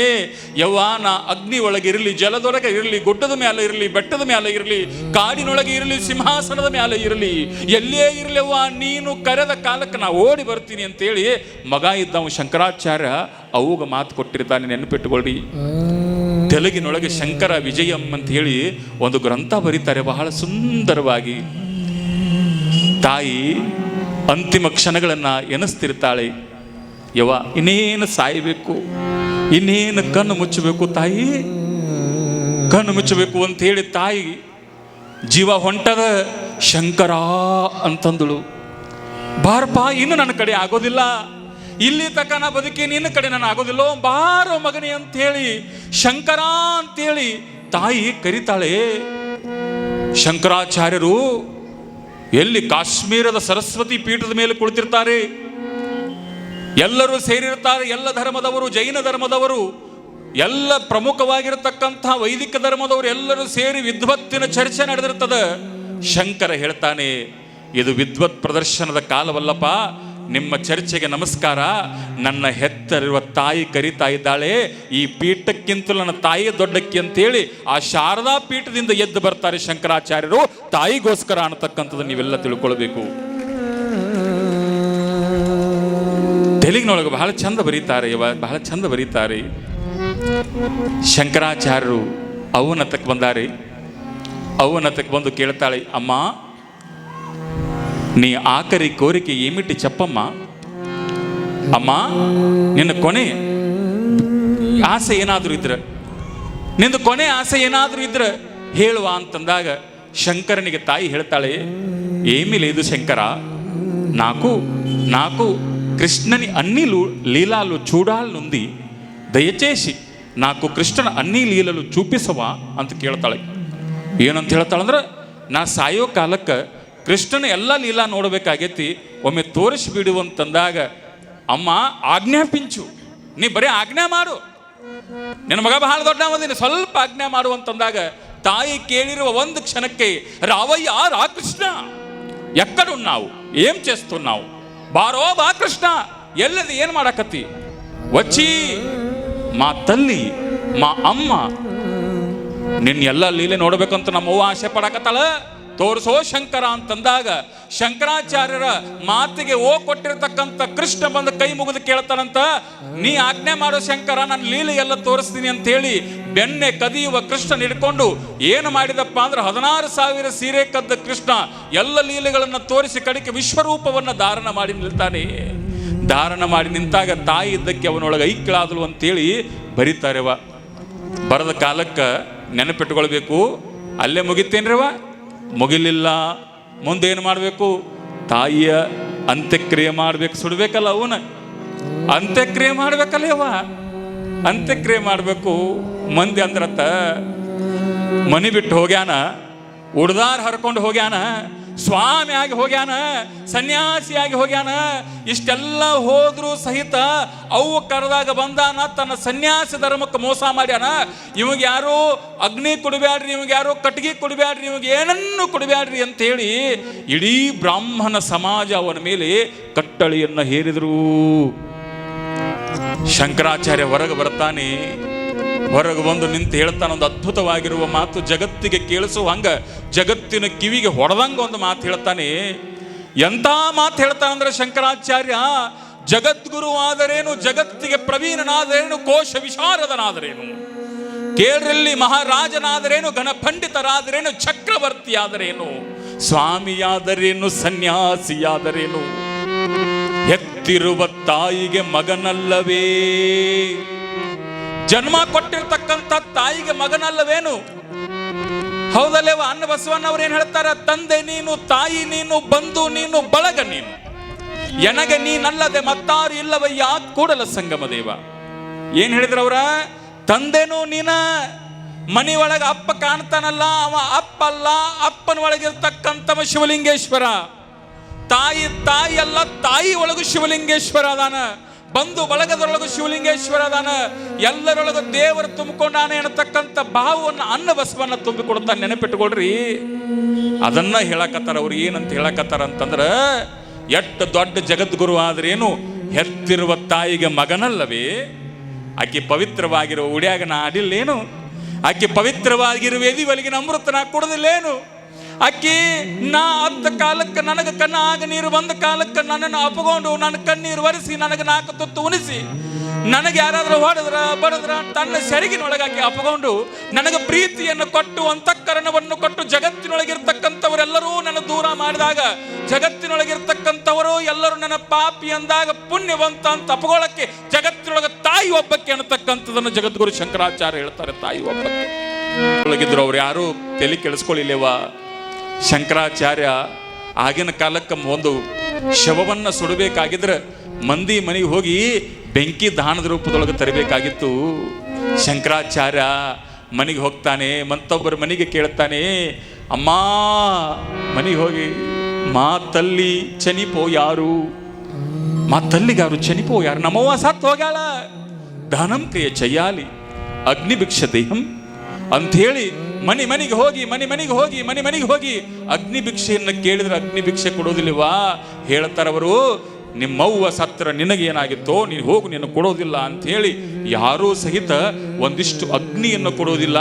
ಯವ್ವ, ನಾ ಅಗ್ನಿ ಇರಲಿ, ಜಲದೊಳಗೆ ಇರಲಿ, ಗುಡ್ಡದ ಮೇಲೆ ಇರಲಿ, ಬೆಟ್ಟದ ಮೇಲೆ ಇರಲಿ, ಕಾಡಿನೊಳಗೆ ಇರಲಿ, ಸಿಂಹಾಸನದ ಮೇಲೆ ಇರಲಿ, ಎಲ್ಲೇ ಇರಲಿವ್ವ ನೀನು ಕರೆದ ಕಾಲಕ್ಕೆ ನಾ ಓಡಿ ಬರ್ತೀನಿ ಅಂತೇಳಿ ಮಗ ಇದ್ದವ ಶಂಕರಾಚಾರ್ಯ, ಅವಾಗ ಮಾತು ಕೊಟ್ಟಿರ್ತಾನೆ ನೆನಪಿಟ್ಟುಕೊಳ್ಳಿ ತೆಲುಗಿನೊಳಗೆ ಶಂಕರ ವಿಜಯಂ ಅಂತ ಹೇಳಿ ಒಂದು ಗ್ರಂಥ ಬರೀತಾರೆ, ಬಹಳ ಸುಂದರವಾಗಿ. ತಾಯಿ ಅಂತಿಮ ಕ್ಷಣಗಳನ್ನ ಎನಿಸ್ತಿರ್ತಾಳೆ. ಯವ ಇನ್ನೇನು ಸಾಯಬೇಕು? ಇನ್ನೇನು ಕಣ್ಣು ಮುಚ್ಚಬೇಕು ತಾಯಿ? ಕಣ್ಣು ಮುಚ್ಚಬೇಕು ಅಂತ ಹೇಳಿ ತಾಯಿ ಜೀವ ಹೊಂಟದ ಶಂಕರ ಅಂತಂದಳು. ಬಾರಪ್ಪ, ಇನ್ನು ನನ್ನ ಕಡೆ ಆಗೋದಿಲ್ಲ. ಇಲ್ಲಿ ತಕ್ಕ ನಾ ಬದುಕಿ ನಿನ್ನ ಕಡೆ ನಾನು ಆಗೋದಿಲ್ಲೋ? ಬಾರೋ ಮಗನಿ ಅಂತೇಳಿ ಶಂಕರ ಅಂತೇಳಿ ತಾಯಿ ಕರಿತಾಳೆ. ಶಂಕರಾಚಾರ್ಯರು ಎಲ್ಲಿ ಕಾಶ್ಮೀರದ ಸರಸ್ವತಿ ಪೀಠದ ಮೇಲೆ ಕುಳಿತಿರ್ತಾರೆ. ಎಲ್ಲರೂ ಸೇರಿರ್ತಾರೆ, ಎಲ್ಲ ಧರ್ಮದವರು, ಜೈನ ಧರ್ಮದವರು, ಎಲ್ಲ ಪ್ರಮುಖವಾಗಿರತಕ್ಕಂಥ ವೈದಿಕ ಧರ್ಮದವರು ಎಲ್ಲರೂ ಸೇರಿ ವಿದ್ವತ್ತಿನ ಚರ್ಚೆ ನಡೆದಿರ್ತದೆ. ಶಂಕರ ಹೇಳ್ತಾನೆ, ಇದು ವಿದ್ವತ್ ಪ್ರದರ್ಶನದ ಕಾಲವಲ್ಲಪ್ಪ ನಿಮ್ಮ ಚರ್ಚೆಗೆ ನಮಸ್ಕಾರ. ನನ್ನ ಹೆತ್ತರಿರುವ ತಾಯಿ ಕರಿತಾ ಇದ್ದಾಳೆ. ಈ ಪೀಠಕ್ಕಿಂತಲೂ ನನ್ನ ತಾಯಿ ದೊಡ್ಡಕ್ಕಿ ಅಂತೇಳಿ ಆ ಶಾರದಾ ಪೀಠದಿಂದ ಎದ್ದು ಬರ್ತಾರೆ ಶಂಕರಾಚಾರ್ಯರು. ತಾಯಿಗೋಸ್ಕರ ಅನ್ನತಕ್ಕಂಥದ್ದು ನೀವೆಲ್ಲ ತಿಳ್ಕೊಳ್ಬೇಕು. ತೆಲುಗಿನೊಳಗೆ ಬಹಳ ಚಂದ ಬರೀತಾರೆ ಇವ, ಬಹಳ ಚಂದ ಬರೀತಾರೆ. ಶಂಕರಾಚಾರ್ಯರು ಅವನತಕ್ಕೆ ಬಂದಾರೆ. ಅವನತಕ್ಕೆ ಬಂದು ಕೇಳ್ತಾಳೆ, ಅಮ್ಮ నీ ఆఖరి కోరిక ఏమిటి చెప్పమ్మా అమ్మా నిన్ను కొనే ఆశ ಏನಾದರೂ ಇದ್ರೆ ನಿಂದು కొనే ఆశ ಏನಾದರೂ ಇದ್ರೆ ಹೇಳುವ ಅಂತಂದಾಗ ಶಂಕರನಿಗೆ ತಾಯಿ ಹೇಳ್ತಾಳೆ ఏమీ లేదు శంకర నాకు నాకు కృష్ణని అన్ని లీలాలు చూడాలనుంది దయచేసి నాకు కృష్ణನ అన్ని లీలలు చూపిసవా ಅಂತ ಕೇಳ್ತಾಳೆ ಏನಂತ ಹೇಳ್ತಾಳಂದ್ರೆ నా ಸಾಯೋ ಕಾಲಕ್ಕೆ ಕೃಷ್ಣನ ಎಲ್ಲ ಲೀಲಾ ನೋಡಬೇಕಾಗೈತಿ, ಒಮ್ಮೆ ತೋರಿಸ್ಬಿಡು ಅಂತಂದಾಗ ಅಮ್ಮ ಆಜ್ಞಾಪಿಂಚು ನೀ ಬರೀ ಆಜ್ಞೆ ಮಾಡು. ನಿನ್ನ ಮಗ ಬಹಳ ದೊಡ್ಡ ಒಂದಿನ ಸ್ವಲ್ಪ ಆಜ್ಞೆ ಮಾಡು ಅಂತಂದಾಗ ತಾಯಿ ಕೇಳಿರುವ ಒಂದು ಕ್ಷಣಕ್ಕೆ, ರಾವಯ್ಯ, ರಾ ಕೃಷ್ಣ, ಎಕ್ಕಡು ನಾವು ಏಂ ಚೇಸ್ತು ನಾವು, ಬಾರೋ ಬಾ ಕೃಷ್ಣ, ಎಲ್ಲದು ಏನು ಮಾಡಕತ್ತಿ? ವಚ್ಚಿ, ಮಾ ತಲ್ಲಿ, ಮಾ ಅಮ್ಮ, ನಿನ್ನ ಎಲ್ಲ ಲೀಲೆ ನೋಡಬೇಕಂತ ನಮ್ಮವ್ವ ಆಸೆ ಪಡಕತ್ತಾಳ. ತೋರಿಸೋ ಶಂಕರ ಅಂತಂದಾಗ ಶಂಕರಾಚಾರ್ಯರ ಮಾತಿಗೆ ಓ ಕೊಟ್ಟಿರ್ತಕ್ಕಂಥ ಕೃಷ್ಣ ಬಂದು ಕೈ ಮುಗಿದು ಕೇಳ್ತಾನಂತ, ನೀ ಆಜ್ಞೆ ಮಾಡೋ ಶಂಕರ, ನನ್ನ ಲೀಲೆ ಎಲ್ಲ ತೋರಿಸ್ತೀನಿ ಅಂತ ಹೇಳಿ ಬೆಣ್ಣೆ ಕದಿಯುವ ಕೃಷ್ಣ ಹಿಡ್ಕೊಂಡು, ಏನು ಮಾಡಿದಪ್ಪ ಅಂದ್ರೆ ಹದಿನಾರು ಸಾವಿರ ಸೀರೆ ಕದ್ದ ಕೃಷ್ಣ, ಎಲ್ಲ ಲೀಲೆಗಳನ್ನು ತೋರಿಸಿ ಕಡಿಕೆ ವಿಶ್ವರೂಪವನ್ನ ಧಾರಣ ಮಾಡಿ ನಿಲ್ತಾನೆ. ಧಾರಣ ಮಾಡಿ ನಿಂತಾಗ ತಾಯಿ ಇದ್ದಕ್ಕೆ ಅವನೊಳಗೆ ಐಕ್ಯಳಾದಳು ಅಂತೇಳಿ ಬರೀತಾರೆವ. ಬರದ ಕಾಲಕ್ಕೆ ನೆನಪಿಟ್ಕೊಳ್ಬೇಕು. ಅಲ್ಲೇ ಮುಗಿತೇನ್ರವ ಮುಗಿಲಿಲ್ಲ, ಮುಂದೇನು ಮಾಡಬೇಕು? ತಾಯಿಯ ಅಂತ್ಯಕ್ರಿಯೆ ಮಾಡ್ಬೇಕು. ಸುಡ್ಬೇಕಲ್ಲ ಅವನ? ಅಂತ್ಯಕ್ರಿಯೆ ಮಾಡ್ಬೇಕಲ್ಲ ಯವ್ವ? ಅಂತ್ಯಕ್ರಿಯೆ ಮಾಡಬೇಕು. ಮಂದಿ ಅಂದ್ರತ್ತ, ಮನಿ ಬಿಟ್ಟು ಹೋಗ್ಯಾನ, ಉಡ್ದಾರ್ ಹರ್ಕೊಂಡು ಹೋಗ್ಯಾನ ಸ್ವಾಮಿ ಆಗಿ ಹೋಗ್ಯಾನ, ಸನ್ಯಾಸಿಯಾಗಿ ಹೋಗ್ಯಾನ, ಇಷ್ಟೆಲ್ಲ ಹೋದ್ರು ಸಹಿತ ಅವು ಕರೆದಾಗ ಬಂದಾನ, ತನ್ನ ಸನ್ಯಾಸಿ ಧರ್ಮಕ್ಕೆ ಮೋಸ ಮಾಡ್ಯಾನ. ಇವಾಗ ಯಾರು ಅಗ್ನಿ ಕೊಡಬ್ಯಾಡ್ರಿ ಇವಾಗ ಯಾರು ಕಟ್ಟಿಗೆ ಕೊಡಬ್ಯಾಡ್ರಿ ಇವಾಗ ಏನನ್ನು ಕೊಡಬ್ಯಾಡ್ರಿ ಅಂತ ಹೇಳಿ ಇಡೀ ಬ್ರಾಹ್ಮಣ ಸಮಾಜ ಅವನ ಮೇಲೆ ಕಟ್ಟಳಿಯನ್ನ ಹೇರಿದ್ರು. ಶಂಕರಾಚಾರ್ಯ ಹೊರಗೆ ಬರ್ತಾನೆ ಹೊರಗೆ ಬಂದು ನಿಂತು ಹೇಳ್ತಾನೆ ಒಂದು ಅದ್ಭುತವಾಗಿರುವ ಮಾತು ಜಗತ್ತಿಗೆ ಕೇಳಿಸುವ ಹಂಗ ಜಗತ್ತಿನ ಕಿವಿಗೆ ಹೊಡೆದಂಗ ಒಂದು ಮಾತು ಹೇಳ್ತಾನೆ. ಎಂಥ ಮಾತು ಹೇಳ್ತಾನೆ ಅಂದ್ರೆ ಶಂಕರಾಚಾರ್ಯ, ಜಗದ್ಗುರು ಆದರೇನು, ಜಗತ್ತಿಗೆ ಪ್ರವೀಣನಾದರೇನು, ಕೋಶ ವಿಶಾರದನಾದರೇನು? ಕೇಳ್ರಲ್ಲಿ ಮಹಾರಾಜನಾದರೇನು, ಘನಪಂಡಿತರಾದರೇನು, ಚಕ್ರವರ್ತಿಯಾದರೇನು? ಸ್ವಾಮಿಯಾದರೇನು, ಸನ್ಯಾಸಿಯಾದರೇನು? ಎತ್ತಿರುವ ತಾಯಿಗೆ ಮಗನಲ್ಲವೇ? ಜನ್ಮ ಕೊಟ್ಟಿರ್ತಕ್ಕಂಥ ತಾಯಿಗೆ ಮಗನಲ್ಲವೇನು? ಹೌದಲ್ಲೇವ? ಅನ್ನ ಬಸವಣ್ಣವ್ರು ಏನ್ ಹೇಳ್ತಾರ? ತಂದೆ ನೀನು, ತಾಯಿ ನೀನು, ಬಂಧು ನೀನು, ಬಳಗ ನೀನು. ಎನಗೆ ನೀನಲ್ಲದೆ ಮತ್ತಾರು ಇಲ್ಲವಯ್ಯ ಕೂಡಲ ಸಂಗಮ ದೇವ. ಏನ್ ಹೇಳಿದ್ರವ್ರ? ತಂದೆನೂ ನೀನ, ಮನಿ ಒಳಗ ಅಪ್ಪ ಕಾಣ್ತಾನಲ್ಲ, ಅವ ಅಪ್ಪ ಅಲ್ಲ, ಅಪ್ಪನ ಒಳಗಿರ್ತಕ್ಕಂಥವ ಶಿವಲಿಂಗೇಶ್ವರ. ತಾಯಿ ತಾಯಿ ಅಲ್ಲ, ತಾಯಿ ಒಳಗೂ ಶಿವಲಿಂಗೇಶ್ವರ ಅದಾನ. ಬಂಧು ಬಳಗದೊಳಗೂ ಶಿವಲಿಂಗೇಶ್ವರ ಅದಾನ. ಎಲ್ಲರೊಳಗೂ ದೇವರು ತುಂಬಿಕೊಂಡಾನೆ ಅನ್ನತಕ್ಕಂಥ ಭಾವವನ್ನು ಅನ್ನ ಬಸವನ್ನ ತುಂಬಿಕೊಡ್ತಾನೆ ನೆನಪಿಟ್ಟುಕೊಳ್ರಿ ಅದನ್ನ ಹೇಳಕತ್ತಾರ ಅವ್ರು ಏನಂತ ಹೇಳಕತ್ತಾರ ಅಂತಂದ್ರೆ ಎಷ್ಟು ದೊಡ್ಡ ಜಗದ್ಗುರು ಆದ್ರೇನು ಹೆತ್ತಿರುವ ತಾಯಿಗೆ ಮಗನಲ್ಲವೇ? ಆಕೆ ಪವಿತ್ರವಾಗಿರುವ ಉಡ್ಯಾಗ ನಾ ಆಡಿಲ್ಲೇನು ಆಕೆ ಪವಿತ್ರವಾಗಿರುವ ಎದಿ ಒಲಿಗಿನ ಅಮೃತ ನಾ ಕುಡದಿಲ್ಲೇನು? ಅಕ್ಕಿ, ನಾ ಅತ್ತ ಕಾಲಕ್ಕೆ ನನಗೆ ಕಣ್ಣ ಆಗ ನೀರು ಬಂದ ಕಾಲಕ್ಕೆ ನನ್ನನ್ನು ಅಪಗೊಂಡು ನನ್ನ ಕಣ್ಣೀರು ಒರೆಸಿ ನನಗೆ ನಾಲ್ಕು ತುತ್ತು ಉಣಿಸಿ. ನನಗೆ ಯಾರಾದ್ರೂ ಹೊಡೆದ್ರ, ಬಡದ್ರ ತನ್ನ ಸೆರಗಿನೊಳಗಾಗಿ ಅಪಗೊಂಡು ನನಗೆ ಪ್ರೀತಿಯನ್ನು ಕೊಟ್ಟು ಅಂತಃಕರಣವನ್ನು ಕೊಟ್ಟು ಜಗತ್ತಿನೊಳಗಿರ್ತಕ್ಕಂಥವರೆಲ್ಲರೂ ನನ್ನ ದೂರ ಮಾಡಿದಾಗ, ಜಗತ್ತಿನೊಳಗಿರ್ತಕ್ಕಂಥವರು ಎಲ್ಲರೂ ನನ್ನ ಪಾಪಿ ಅಂದಾಗ ಪುಣ್ಯವಂತ ಅಂತ ಅಪಗೊಳಕ್ಕೆ ಜಗತ್ತಿನೊಳಗೆ ತಾಯಿ ಒಬ್ಬಕ್ಕೆ ಅನ್ನತಕ್ಕಂಥದನ್ನು ಜಗದ್ಗುರು ಶಂಕರಾಚಾರ್ಯ ಹೇಳ್ತಾರೆ ತಾಯಿ ಒಬ್ಬಕ್ಕೆ. ಒಳಗಿದ್ರು ಅವ್ರು ಯಾರು ತಲೆ ಕೆಡಿಸ್ಕೊಳ್ಳಿಲ್ಲೇವ ಶಂಕರಾಚಾರ್ಯ ಆಗಿನ ಕಾಲಕ್ಕೆ ಒಂದು ಶವವನ್ನು ಸುಡಬೇಕಾಗಿದ್ರೆ ಮಂದಿ ಮನೆಗೆ ಹೋಗಿ ಬೆಂಕಿ ದಾನದ ರೂಪದೊಳಗೆ ತರಬೇಕಾಗಿತ್ತು. ಶಂಕರಾಚಾರ್ಯ ಮನೆಗೆ ಹೋಗ್ತಾನೆ, ಮತ್ತೊಬ್ಬರ ಮನೆಗೆ ಕೇಳ್ತಾನೆ, ಅಮ್ಮ, ಮನೆಗೆ ಹೋಗಿ, ಮಾ ತಲ್ಲಿ ಚನಿಪೋ ಯಾರು? ಮಾ ತಲ್ಲಿಗಾರು ಚನಿಪೋ ಯಾರು? ನಮ್ಮವ್ವ ಸತ್ತು ಹೋಗ್ಯಾಳ. ದಾನಂ ಕೈಯ ಚಯ್ಯಾಲಿ ಅಗ್ನಿಭಿಕ್ಷ ದೇಹಂ ಅಂಥೇಳಿ ಮನೆ ಮನೆಗೆ ಹೋಗಿ, ಮನೆ ಮನೆಗೆ ಹೋಗಿ, ಮನೆ ಮನೆಗೆ ಹೋಗಿ ಅಗ್ನಿ ಭಿಕ್ಷೆಯನ್ನು ಕೇಳಿದ್ರೆ ಅಗ್ನಿ ಭಿಕ್ಷೆ ಕೊಡೋದಿಲ್ವಾ ಹೇಳ್ತಾರವರು ನಿಮ್ಮವ್ವ ಸತ್ರ ನಿನಗೇನಾಗಿತ್ತೋ, ನೀನು ಹೋಗು, ನೀನು ಕೊಡೋದಿಲ್ಲ ಅಂತ ಹೇಳಿ ಯಾರೂ ಸಹಿತ ಒಂದಿಷ್ಟು ಅಗ್ನಿಯನ್ನು ಕೊಡೋದಿಲ್ಲ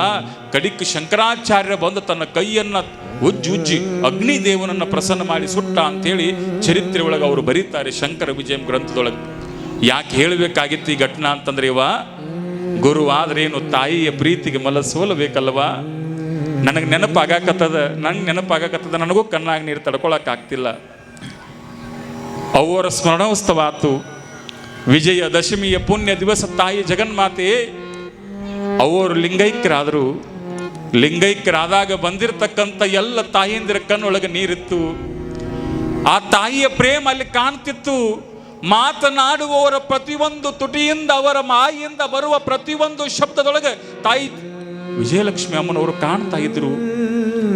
ಕಡಿಕ್ ಶಂಕರಾಚಾರ್ಯ ಬಂದು ತನ್ನ ಕೈಯನ್ನ ಉಜ್ಜಿ ಉಜ್ಜಿ ಅಗ್ನಿ ದೇವನನ್ನ ಪ್ರಸನ್ನ ಮಾಡಿ ಸುಟ್ಟ ಅಂತೇಳಿ ಚರಿತ್ರೆ ಒಳಗೆ ಅವರು ಬರೀತಾರೆ ಶಂಕರ ವಿಜಯಂ ಗ್ರಂಥದೊಳಗೆ. ಯಾಕೆ ಹೇಳಬೇಕಾಗಿತ್ತು ಈ ಘಟನಾ ಅಂತಂದ್ರೆ ಇವ? ಗುರು ಆದ್ರೇನು ತಾಯಿಯ ಪ್ರೀತಿಗೆ ಮಲ ಸೋಲಬೇಕಲ್ವಾ ನನಗೆ ನೆನಪಾಗಕತ್ತದ, ನಂಗೆ ನೆನಪಾಗಕತ್ತದ, ನನಗೂ ಕಣ್ಣಾಗ ನೀರು ತಡ್ಕೊಳಕ್ ಆಗ್ತಿಲ್ಲ ಅವರ ಸ್ಮರಣೋತ್ಸವ ಆತು ವಿಜಯ ದಶಮಿಯ ಪುಣ್ಯ ದಿವಸ ತಾಯಿ ಜಗನ್ಮಾತೆ. ಅವರು ಲಿಂಗೈಕ್ಯರಾದರು. ಲಿಂಗೈಕ್ಯರಾದಾಗ ಬಂದಿರತಕ್ಕಂಥ ಎಲ್ಲ ತಾಯಿಯಂದಿರ ಕಣ್ಣೊಳಗೆ ನೀರಿತ್ತು. ಆ ತಾಯಿಯ ಪ್ರೇಮ ಅಲ್ಲಿ ಕಾಣ್ತಿತ್ತು. ಮಾತನಾಡುವವರ ಪ್ರತಿಯೊಂದು ತುಟಿಯಿಂದ ಅವರ ಮಾಯಿಯಿಂದ ಬರುವ ಪ್ರತಿಯೊಂದು ಶಬ್ದದೊಳಗೆ ತಾಯಿ ವಿಜಯಲಕ್ಷ್ಮಿ ಅಮ್ಮನವರು ಕಾಣ್ತಾ ಇದ್ರು.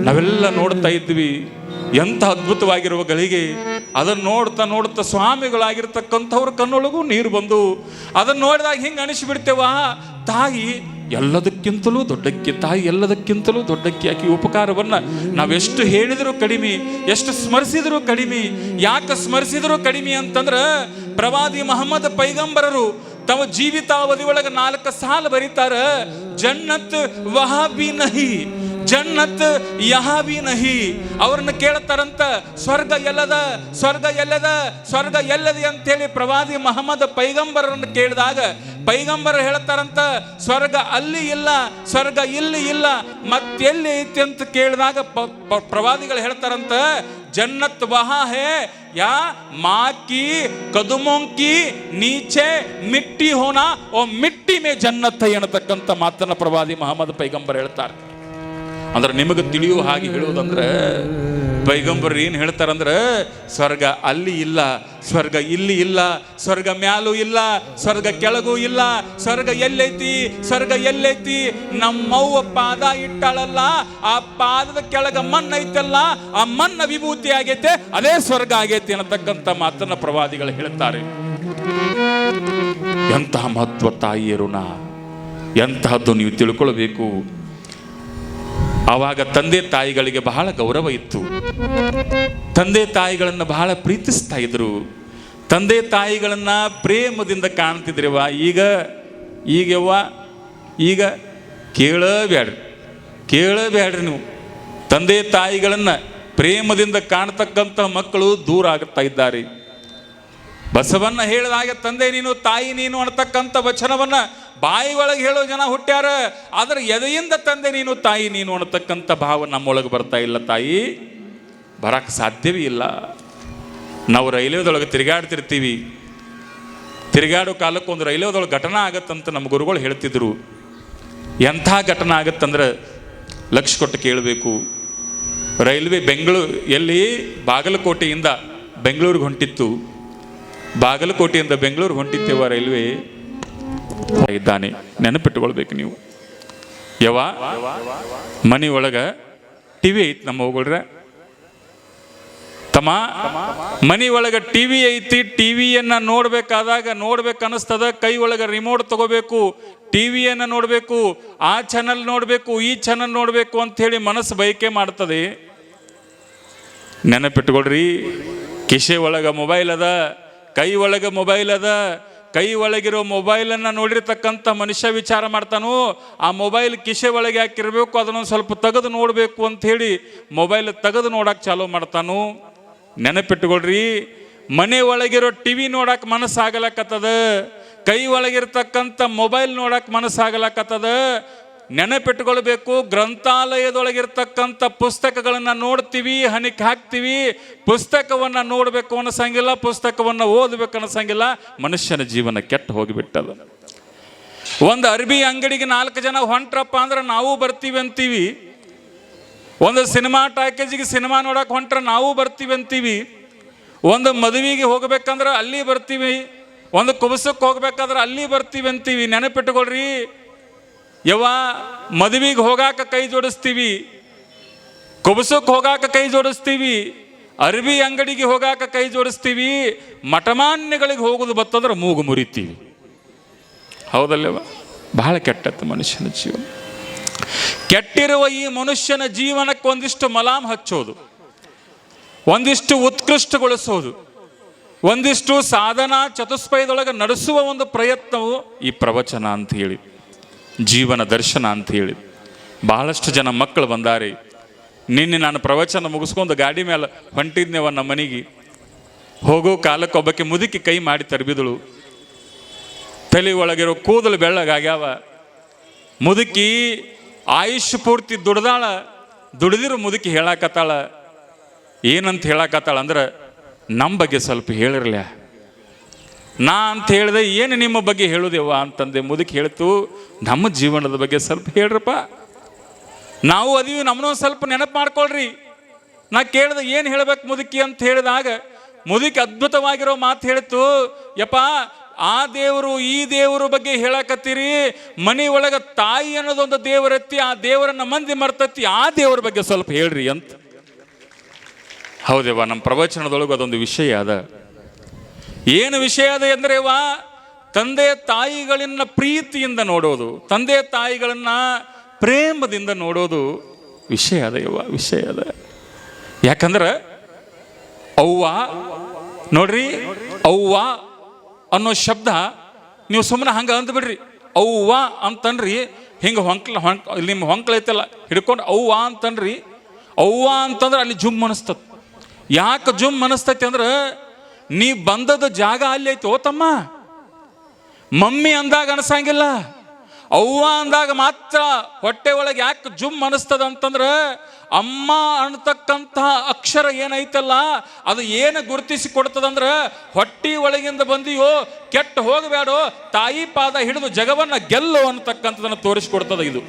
ನಾವೆಲ್ಲ ನೋಡ್ತಾ ಇದ್ವಿ. ಎಂಥ ಅದ್ಭುತವಾಗಿರುವ ಗಳಿಗೆ. ಅದನ್ನು ನೋಡ್ತಾ ನೋಡ್ತಾ ಸ್ವಾಮಿಗಳಾಗಿರ್ತಕ್ಕಂಥವ್ರ ಕಣ್ಣೊಳಗೂ ನೀರು ಬಂದು. ಅದನ್ನು ನೋಡಿದಾಗ ಹಿಂಗೆ ಅನಿಸ್ಬಿಡ್ತೇವ? ತಾಯಿ ಎಲ್ಲದಕ್ಕಿಂತಲೂ ದೊಡ್ಡಕ್ಕೆ, ತಾಯಿ ಎಲ್ಲದಕ್ಕಿಂತಲೂ ದೊಡ್ಡಕ್ಕೆ. ಆಕೆ ಉಪಕಾರವನ್ನು ನಾವೆಷ್ಟು ಹೇಳಿದರೂ ಕಡಿಮೆ, ಎಷ್ಟು ಸ್ಮರಿಸಿದರೂ ಕಡಿಮೆ, ಯಾಕೆ ಸ್ಮರಿಸಿದರೂ ಕಡಿಮೆ ಅಂತಂದ್ರೆ ಪ್ರವಾದಿ ಮಹಮ್ಮದ್ ಪೈಗಂಬರರು ತಮ್ಮ ಜೀವಿತಾವಧಿ ಒಳಗೆ ನಾಲ್ಕು ಸಾಲ ಬರೀತಾರ. ಜನ್ನತ್ ವಹಾಬಿ ನಹಿ. ಜನ್ನತ್ ಯಹಾವಿ ನಹಿ. ಅವ್ರನ್ನ ಕೇಳ್ತಾರಂತ, ಸ್ವರ್ಗ ಎಲ್ಲದ ಸ್ವರ್ಗ ಎಲ್ಲದ, ಸ್ವರ್ಗ ಎಲ್ಲದೆ ಅಂತೇಳಿ ಪ್ರವಾದಿ ಮಹಮ್ಮದ್ ಪೈಗಂಬರನ್ನು ಕೇಳಿದಾಗ, ಪೈಗಂಬರ್ ಹೇಳ್ತಾರಂತ, ಸ್ವರ್ಗ ಅಲ್ಲಿ ಇಲ್ಲ, ಸ್ವರ್ಗ ಇಲ್ಲಿ ಇಲ್ಲ, ಮತ್ತೆಲ್ಲಿ ಐತಿ ಅಂತ ಕೇಳಿದಾಗ ಪ್ರವಾದಿಗಳು ಹೇಳ್ತಾರಂತ, ಜನ್ನತ್ ವಹಾ ಹೇ, ಯಾ ಮಾಕಿ ಕದುಮೊಂಕಿ ನೀಚೆ ಮಿಟ್ಟಿ ಹೋನಾ, ಓ ಮಿಟ್ಟಿ ಮೇ ಜನ್ನತ್ ಎನ್ನತಕ್ಕಂಥ ಮಾತನ್ನ ಪ್ರವಾದಿ ಮಹಮ್ಮದ್ ಪೈಗಂಬರ್ ಹೇಳ್ತಾರೆ. ಅಂದ್ರೆ ನಿಮಗೆ ತಿಳಿಯುವ ಹಾಗೆ ಹೇಳುವುದಂದ್ರೆ ಪೈಗಂಬರು ಏನು ಹೇಳ್ತಾರಂದ್ರೆ, ಸ್ವರ್ಗ ಅಲ್ಲಿ ಇಲ್ಲ, ಸ್ವರ್ಗ ಇಲ್ಲಿ ಇಲ್ಲ, ಸ್ವರ್ಗ ಮ್ಯಾಲೂ ಇಲ್ಲ, ಸ್ವರ್ಗ ಕೆಳಗೂ ಇಲ್ಲ, ಸ್ವರ್ಗ ಎಲ್ಲೈತಿ ಸ್ವರ್ಗ ಎಲ್ಲೈತಿ. ನಮ್ಮವ್ವ ಪಾದ ಇಟ್ಟಾಳಲ್ಲ, ಆ ಪಾದದ ಕೆಳಗ ಮಣ್ಣು ಐತಲ್ಲ ಆ ಮಣ್ಣ ವಿಭೂತಿ ಆಗೈತೆ, ಅದೇ ಸ್ವರ್ಗ ಆಗೈತಿ ಅನ್ನತಕ್ಕಂಥ ಮಾತನ್ನ ಪ್ರವಾದಿಗಳು ಹೇಳ್ತಾರೆ. ಎಂತಹ ಮಹತ್ವ ತಾಯಿಯ ಋಣ ಎಂತಹದ್ದು ನೀವು ತಿಳ್ಕೊಳ್ಬೇಕು. ಆವಾಗ ತಂದೆ ತಾಯಿಗಳಿಗೆ ಬಹಳ ಗೌರವ ಇತ್ತು. ತಂದೆ ತಾಯಿಗಳನ್ನು ಬಹಳ ಪ್ರೀತಿಸ್ತಾ ಇದ್ರು. ತಂದೆ ತಾಯಿಗಳನ್ನ ಪ್ರೇಮದಿಂದ ಕಾಣ್ತಿದ್ರಿವ ಈಗ ಈಗವ್ವ ಈಗ ಕೇಳಬೇಡ್ರಿ ಕೇಳಬೇಡ್ರಿ ನೀವು. ತಂದೆ ತಾಯಿಗಳನ್ನು ಪ್ರೇಮದಿಂದ ಕಾಣ್ತಕ್ಕಂಥ ಮಕ್ಕಳು ದೂರ ಆಗುತ್ತಾ ಇದ್ದಾರೆ. ಬಸವನ್ನ ಹೇಳಿದಾಗ, ತಂದೆ ನೀನು, ತಾಯಿ ನೀನು ಅನ್ನತಕ್ಕಂಥ ವಚನವನ್ನ ಬಾಯಿ ಒಳಗೆ ಹೇಳೋ ಜನ ಹುಟ್ಟ್ಯಾರ ಆದ್ರೆ ಎದೆಯಿಂದ ತಂದೆ ನೀನು, ತಾಯಿ ನೀನು ಅನ್ನತಕ್ಕಂಥ ಭಾವ ನಮ್ಮೊಳಗೆ ಬರ್ತಾ ಇಲ್ಲ ತಾಯಿ. ಬರಕ್ಕೆ ಸಾಧ್ಯವೇ ಇಲ್ಲ. ನಾವು ರೈಲ್ವೆದೊಳಗೆ ತಿರುಗಾಡ್ತಿರ್ತೀವಿ. ತಿರುಗಾಡೋ ಕಾಲಕ್ಕೆ ಒಂದು ರೈಲ್ವೆದೊಳಗೆ ಘಟನಾ ಆಗತ್ತಂತ ನಮ್ಮ ಗುರುಗಳು ಹೇಳ್ತಿದ್ರು. ಎಂಥ ಘಟನಾ ಆಗತ್ತಂದ್ರೆ ಲಕ್ಷ ಕೊಟ್ಟು ಕೇಳಬೇಕು. ರೈಲ್ವೆ ಬೆಂಗಳೂರು, ಎಲ್ಲಿ ಬಾಗಲಕೋಟೆಯಿಂದ ಬೆಂಗಳೂರಿಗೆ ಹೊಂಟಿತ್ತು. ಬಾಗಲಕೋಟೆಯಿಂದ ಬೆಂಗಳೂರು ಹೊಂಟಿತ್ತೇವ ರೈಲ್ವೆ ಇದ್ದಾನೆ. ನೆನಪಿಟ್ಟುಕೊಳ್ಬೇಕು ನೀವು. ಯಾವ ಮನೆ ಒಳಗ ಟಿವಿ ಐತಿ ನಮ್ಮ ಹೋಗ್ರ ತಮ್ಮ, ಮನಿ ಒಳಗ ಟಿವಿ ಐತಿ, ಟಿವಿಯನ್ನ ನೋಡ್ಬೇಕಾದಾಗ ನೋಡ್ಬೇಕು ಅನಿಸ್ತದ, ಕೈ ಒಳಗ ರಿಮೋಟ್ ತಗೋಬೇಕು, ಟಿವಿಯನ್ನ ನೋಡಬೇಕು, ಆ ಚಾನಲ್ ನೋಡಬೇಕು, ಈ ಚಾನಲ್ ನೋಡಬೇಕು ಅಂತ ಹೇಳಿ ಮನಸ್ಸು ಬಯಕೆ ಮಾಡ್ತದೆ. ನೆನಪಿಟ್ಕೊಳ್ರಿ ಕಿಶೆ ಒಳಗ ಮೊಬೈಲ್ ಅದ ಕೈ ಒಳಗೆ ಮೊಬೈಲ್ ಅದ, ಕೈ ಒಳಗಿರೋ ಮೊಬೈಲನ್ನು ನೋಡಿರ್ತಕ್ಕಂಥ ಮನುಷ್ಯ ವಿಚಾರ ಮಾಡ್ತಾನೋ, ಆ ಮೊಬೈಲ್ ಕಿಶೆ ಒಳಗೆ ಹಾಕಿರ್ಬೇಕು ಅದನ್ನು ಸ್ವಲ್ಪ ತೆಗೆದು ನೋಡಬೇಕು ಅಂತ ಹೇಳಿ ಮೊಬೈಲ್ ತೆಗೆದು ನೋಡಕ್ಕೆ ಚಾಲೂ ಮಾಡ್ತಾನು. ನೆನಪಿಟ್ಕೊಳ್ರಿ, ಮನೆ ಒಳಗಿರೋ ಟಿವಿ ನೋಡಕ್ಕೆ ಮನಸ್ಸಾಗಲಕ್ಕತ್ತದ ಕೈ ಒಳಗಿರ್ತಕ್ಕಂಥ ಮೊಬೈಲ್ ನೋಡಕ್ಕೆ ಮನಸ್ಸಾಗಲಕ್ಕತ್ತದ ನೆನಪಿಟ್ಕೊಳ್ಬೇಕು, ಗ್ರಂಥಾಲಯದೊಳಗಿರ್ತಕ್ಕಂಥ ಪುಸ್ತಕಗಳನ್ನು ನೋಡ್ತೀವಿ ಹನಿಕ್ ಹಾಕ್ತೀವಿ, ಪುಸ್ತಕವನ್ನು ನೋಡಬೇಕು ಅನ್ನಿಸಂಗಿಲ್ಲ ಪುಸ್ತಕವನ್ನು ಓದಬೇಕು ಅನ್ನಿಸಂಗಿಲ್ಲ ಮನುಷ್ಯನ ಜೀವನ ಕೆಟ್ಟು ಹೋಗಿಬಿಟ್ಟದ. ಒಂದು ಅರ್ಬಿ ಅಂಗಡಿಗೆ ನಾಲ್ಕು ಜನ ಹೊಂಟ್ರಪ್ಪ ಅಂದ್ರೆ ನಾವು ಬರ್ತೀವಿ ಅಂತೀವಿ. ಒಂದು ಸಿನಿಮಾ ಟ್ಯಾಕೇಜಿಗೆ ಸಿನಿಮಾ ನೋಡಕ್ಕೆ ಹೊಂಟ್ರೆ ನಾವು ಬರ್ತೀವಿ ಅಂತೀವಿ. ಒಂದು ಮದುವೆಗೆ ಹೋಗ್ಬೇಕಂದ್ರೆ ಅಲ್ಲಿ ಬರ್ತೀವಿ. ಒಂದು ಕುಬಸಕ್ಕೆ ಹೋಗ್ಬೇಕಾದ್ರೆ ಅಲ್ಲಿ ಬರ್ತೀವಿ ಅಂತೀವಿ. ನೆನಪಿಟ್ಕೊಳ್ರಿ. ಯವ್ವ, ಮದುವೆಗೆ ಹೋಗಾಕ ಕೈ ಜೋಡಿಸ್ತೀವಿ ಕೊಬಸಕ್ಕೆ ಹೋಗಾಕ ಕೈ ಜೋಡಿಸ್ತೀವಿ, ಅರಬಿ ಅಂಗಡಿಗೆ ಹೋಗಾಕ ಕೈ ಜೋಡಿಸ್ತೀವಿ, ಮಠಮಾನ್ಯಗಳಿಗೆ ಹೋಗೋದು ಬತ್ತಂದ್ರೆ ಮೂಗು ಮುರಿತೀವಿ. ಹೌದಲ್ಲವ ಬಹಳ ಕೆಟ್ಟದ್ದು ಮನುಷ್ಯನ ಜೀವನ. ಕೆಟ್ಟಿರುವ ಈ ಮನುಷ್ಯನ ಜೀವನಕ್ಕೆ ಒಂದಿಷ್ಟು ಮಲಾಮ್ ಹಚ್ಚೋದು, ಒಂದಿಷ್ಟು ಉತ್ಕೃಷ್ಟಗೊಳಿಸೋದು, ಒಂದಿಷ್ಟು ಸಾಧನಾ ಚತುಷ್ಪಯದೊಳಗೆ ನಡೆಸುವ ಒಂದು ಪ್ರಯತ್ನವು ಈ ಪ್ರವಚನ ಅಂತ ಹೇಳಿ. ಜೀವನ ದರ್ಶನ ಅಂತ ಹೇಳಿ. ಬಹಳಷ್ಟು ಜನ ಮಕ್ಕಳು ಬಂದಾರೆ. ನಿನ್ನೆ ನಾನು ಪ್ರವಚನ ಮುಗಿಸ್ಕೊಂಡು ಗಾಡಿ ಮೇಲೆ ಹೊಂಟಿದ್ನೇವ ನಮ್ಮ ಮನೆಗೆ. ಹೋಗೋ ಕಾಲಕ್ಕೆ ಒಬ್ಬಕ್ಕೆ ಮುದುಕಿ ಕೈ ಮಾಡಿ ತರಬಿದಳು. ತಲೆ ಒಳಗಿರೋ ಕೂದಲು ಬೆಳ್ಳಗಾಗ್ಯಾವ. ಮುದುಕಿ ಆಯುಷ್ ಪೂರ್ತಿ ದುಡ್ದಾಳ. ದುಡಿದಿರೋ ಮುದುಕಿ ಹೇಳಾಕತ್ತಾಳ. ಏನಂತ ಹೇಳಾಕತ್ತಾಳ ಅಂದ್ರೆ, ನಮ್ಮ ಬಗ್ಗೆ ಸ್ವಲ್ಪ ಹೇಳಿರ್ಲ್ಯ ನಾ ಅಂತ ಹೇಳಿದೆ, ಏನು ನಿಮ್ಮ ಬಗ್ಗೆ ಹೇಳುದೇವ ಅಂತಂದೆ, ಮುದುಕಿ ಹೇಳ್ತು, ನಮ್ಮ ಜೀವನದ ಬಗ್ಗೆ ಸ್ವಲ್ಪ ಹೇಳ್ರಪ್ಪ. ನಾವು ಅದೀವಿ ನಮ್ಮನ್ನೂ ಸ್ವಲ್ಪ ನೆನಪು ಮಾಡ್ಕೊಳ್ರಿ. ನಾ ಕೇಳಿದೆ, ಏನು ಹೇಳ್ಬೇಕು ಮುದುಕಿ ಅಂತ ಹೇಳಿದಾಗ, ಮುದುಕಿ ಅದ್ಭುತವಾಗಿರೋ ಮಾತು ಹೇಳ್ತು, ಯಪ್ಪ, ಆ ದೇವರು ಈ ದೇವರ ಬಗ್ಗೆ ಹೇಳಕತ್ತೀರಿ, ಮನೆ ಒಳಗೆ ತಾಯಿ ಅನ್ನೋದೊಂದು ದೇವರತ್ತಿ ಆ ದೇವರನ್ನ ಮಂದಿ ಮರ್ತತ್ತಿ ಆ ದೇವರ ಬಗ್ಗೆ ಸ್ವಲ್ಪ ಹೇಳ್ರಿ ಅಂತ. ಹೌದೇವ ನಮ್ಮ ಪ್ರವಚನದೊಳಗೆ ಅದೊಂದು ವಿಷಯ ಅದ. ಏನು ವಿಷಯ ಅದು ಎಂದರೆ ವಾ, ತಂದೆ ತಾಯಿಗಳನ್ನ ಪ್ರೀತಿಯಿಂದ ನೋಡೋದು, ತಂದೆ ತಾಯಿಗಳನ್ನ ಪ್ರೇಮದಿಂದ ನೋಡೋದು ವಿಷಯ ಅದ ಯವ್ವ, ವಿಷಯ ಅದ. ಯಾಕಂದ್ರೆ ಅವ್ವ, ನೋಡ್ರಿ, ಅವ್ವ ಅನ್ನೋ ಶಬ್ದ ನೀವು ಸುಮ್ಮನೆ ಹಂಗೆ ಅಂದ್ಬಿಡ್ರಿ. ಅವ್ವ ಅಂತನ್ರಿ, ಹಿಂಗೆ ಹೊಂಕ್ಲ, ಹೊಂಕ್ ನಿಮ್ಮ ಹೊಂಕ್ಲ ಐತಲ್ಲ, ಹಿಡ್ಕೊಂಡು ಅವ್ವ ಅಂತನ್ರಿ, ಅವ್ವ ಅಂತಂದ್ರೆ ಅಲ್ಲಿ ಜುಮ್ ಅನಿಸ್ತದ. ಯಾಕೆ ಜುಮ್ ಅನಿಸ್ತೈತಿ ಅಂದ್ರೆ ನೀ ಬಂದದ ಜಾಗ ಅಲ್ಲಿ ಐತಿ ಓ ತಮ್ಮ ಮಮ್ಮಿ ಅಂದಾಗ ಅನ್ಸಂಗಿಲ್ಲ. ಅವ್ವ ಅಂದಾಗ ಮಾತ್ರ ಹೊಟ್ಟೆ ಒಳಗೆ ಯಾಕೆ ಜುಮ್ ಅನಿಸ್ತದ ಅಂತಂದ್ರೆ ಅಮ್ಮ ಅನ್ನತಕ್ಕಂತಹ ಅಕ್ಷರ ಏನೈತಲ್ಲ, ಅದು ಏನು ಗುರುತಿಸಿ ಕೊಡ್ತದಂದ್ರೆ ಹೊಟ್ಟಿ ಒಳಗಿಂದ ಬಂದಿಯೋ, ಕೆಟ್ಟ ಹೋಗಬೇಡೋ, ತಾಯಿ ಪಾದ ಹಿಡಿದು ಜಗವನ್ನ ಗೆಲ್ಲು ಅನ್ನತಕ್ಕಂಥದನ್ನು ತೋರಿಸಿಕೊಡ್ತದ ಇದು.